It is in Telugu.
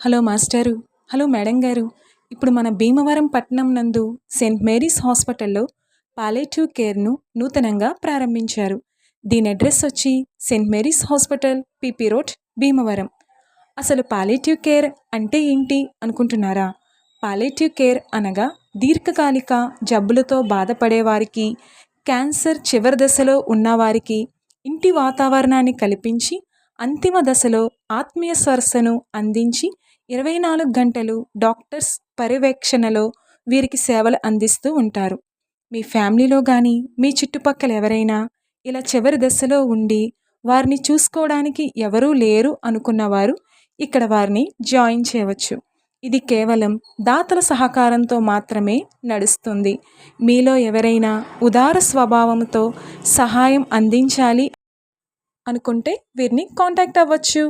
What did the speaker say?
హలో మాస్టారు హలో మేడం గారు. ఇప్పుడు మన భీమవరం పట్టణం నందు సెయింట్ మేరీస్ హాస్పిటల్లో పాలేటివ్ కేర్ను నూతనంగా ప్రారంభించారు. దీని అడ్రస్ వచ్చి Saint Mary's hospital PP road Bhimavaram. అసలు పాలేటివ్ కేర్ అంటే ఏంటి అనుకుంటున్నారా? పాలేటివ్ కేర్ అనగా దీర్ఘకాలిక జబ్బులతో బాధపడేవారికి క్యాన్సర్ చివరి దశలో ఉన్నవారికి ఇంటి వాతావరణాన్ని కల్పించి అంతిమ దశలో ఆత్మీయ స్వరసను అందించి ఇరవై నాలుగు గంటలు డాక్టర్స్ పర్యవేక్షణలో వీరికి సేవలు అందిస్తూ ఉంటారు. మీ ఫ్యామిలీలో కానీ మీ చుట్టుపక్కల ఎవరైనా ఇలా చివరి దశలో ఉండి వారిని చూసుకోవడానికి ఎవరూ లేరు అనుకున్నవారు ఇక్కడ వారిని జాయిన్ చేయవచ్చు. ఇది కేవలం దాతల సహకారంతో మాత్రమే నడుస్తుంది. మీలో ఎవరైనా ఉదార స్వభావంతో సహాయం అందించాలి అనుకుంటే వీరిని కాంటాక్ట్ అవ్వచ్చు.